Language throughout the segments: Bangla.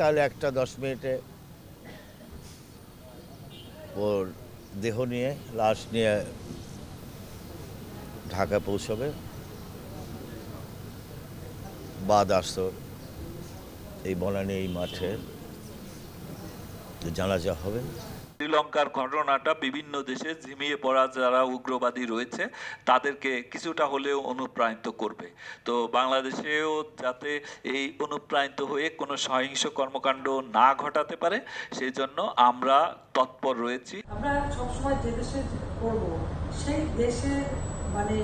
কাল একটা দশ মিনিটে ওর দেহ নিয়ে, লাশ নিয়ে ঢাকা পৌঁছবে। বাদ আসর এই বনানি এই মাঠে। জানাজা হবে। শ্রীলঙ্কার ঘটনাটা বিভিন্ন দেশে ঝিমিয়ে পড়া যারা উগ্রবাদী রয়েছে, তাদেরকে কিছুটা হলেও অনুপ্রাণিত করবে। তো বাংলাদেশেও যাতে এই অনুপ্রাণিত হয়ে কোনো সহিংস কর্মকাণ্ড না ঘটাতে পারে সেই জন্য আমরা তৎপর রয়েছি। আমরা সবসময় যে দেশে করব সেই দেশের মানে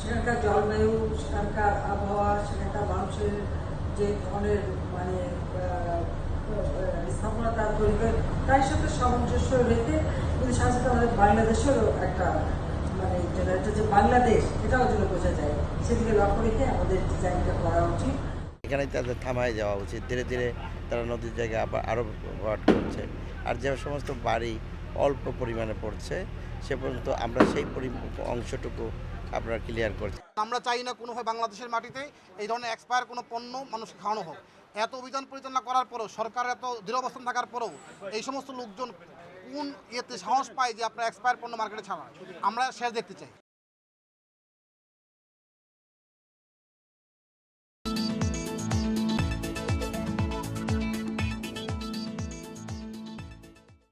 সেখানকার জলবায়ু, সেখানকার আবহাওয়া, সেখানকার মানুষের যে ধরনের মানে স্থাপনতা তৈরি সাথে সামঞ্জস্য রেখে কিন্তু আমাদের বাংলাদেশেরও একটা মানে এটা যে বাংলাদেশ, এটাও যেন বোঝা যায়। সেদিকে লক্ষ্য রেখে আমাদের ডিজাইনটা করা উচিত। এখানে তাদের থামায় যাওয়া উচিত। ধীরে ধীরে তারা নদীর জায়গায় আবার আরও ভরাট করছে। আর যে সমস্ত বাড়ি অল্প পরিমাণে পড়ছে, সে পর্যন্ত আমরা সেই অংশটুকু আপনারা ক্লিয়ার করছে আমরা চাই না কোনোভাবে বাংলাদেশের মাটিতে এই ধরনের এক্সপায়ার কোনো পণ্য মানুষকে খাওয়ানো হোক। এত অভিযান পরিচালনা করার পরেও সরকার এত দৃঢ় অবস্থান থাকার পরেও এই সমস্ত লোকজন কোন ইয়েতে সাহস পায় যে আপনার এক্সপায়ার পণ্য মার্কেটে ছাড়া আমরা শেষ দেখতে চাই।